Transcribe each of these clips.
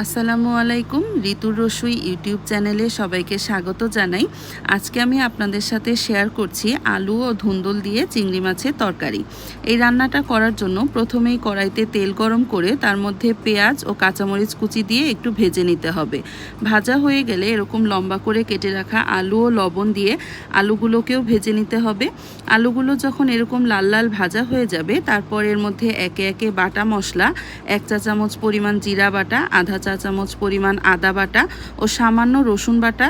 আসসালামু আলাইকুম, ঋতুর রসুই ইউটিউব চ্যানেলে সবাইকে স্বাগত জানাই। আজকে আমি আপনাদের সাথে শেয়ার করছি আলু ও ধুন্দল দিয়ে চিংড়ি মাছের তরকারি। এই রান্নাটা করার জন্য প্রথমেই কড়াইতে তেল গরম করে তার মধ্যে পেঁয়াজ ও কাঁচামরিচ কুচি দিয়ে একটু ভেজে নিতে হবে। ভাজা হয়ে গেলে এরকম লম্বা করে কেটে রাখা আলু ও লবণ দিয়ে আলুগুলোকেও ভেজে নিতে হবে। আলুগুলো যখন এরকম লাল লাল ভাজা হয়ে যাবে, তারপর এর মধ্যে একে একে বাটা মশলা, এক চা চামচ পরিমাণ জিরা বাটা, আধা চা চামচ পরিমাণ আদা বাটা ও সামান্য রসুন বাটা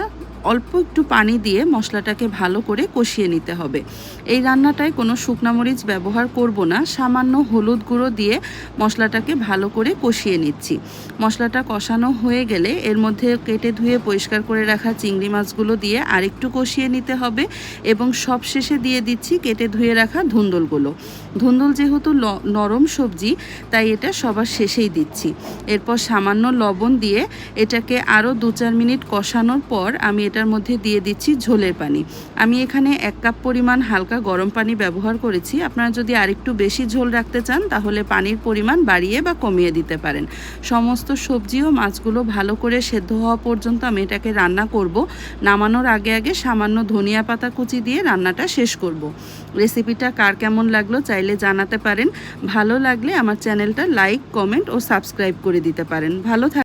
অল্প একটু পানি দিয়ে মশলাটাকে ভালো করে কষিয়ে নিতে হবে। এই রান্নাটায় কোনো শুকনা মরিচ ব্যবহার করব না, সামান্য হলুদ গুঁড়ো দিয়ে মশলাটাকে ভালো করে কষিয়ে নিচ্ছি। মশলাটা কষানো হয়ে গেলে এর মধ্যে কেটে ধুয়ে পরিষ্কার করে রাখা চিংড়ি মাছগুলো দিয়ে আরেকটু কষিয়ে নিতে হবে এবং সব শেষে দিয়ে দিচ্ছি কেটে ধুয়ে রাখা ধুন্দলগুলো। ধুন্দল যেহেতু নরম সবজি, তাই এটা সবার শেষেই দিচ্ছি। এরপর সামান্য লবণ দিয়ে এটাকে আরও দু চার মিনিট কষানোর পর আমি এটার মধ্যে দিয়ে দিচ্ছি ঝোলের পানি। আমি এখানে এক কাপ পরিমাণ হালকা গরম পানি ব্যবহার করেছি। আপনারা যদি আরেকটু বেশি ঝোল রাখতে চান, তাহলে পানির পরিমাণ বাড়িয়ে বা কমিয়ে দিতে পারেন। সমস্ত সবজি ও মাছগুলো ভালো করে সেদ্ধ হওয়া পর্যন্ত আমি এটাকে রান্না করব। নামানোর আগে আগে সামান্য ধনিয়া পাতা কুচি দিয়ে রান্নাটা শেষ করব। রেসিপিটা কার কেমন লাগল চাইলে জানাতে পারেন। ভালো লাগলে আমার চ্যানেলটা লাইক, কমেন্ট ও সাবস্ক্রাইব করে দিতে পারেন। ভালো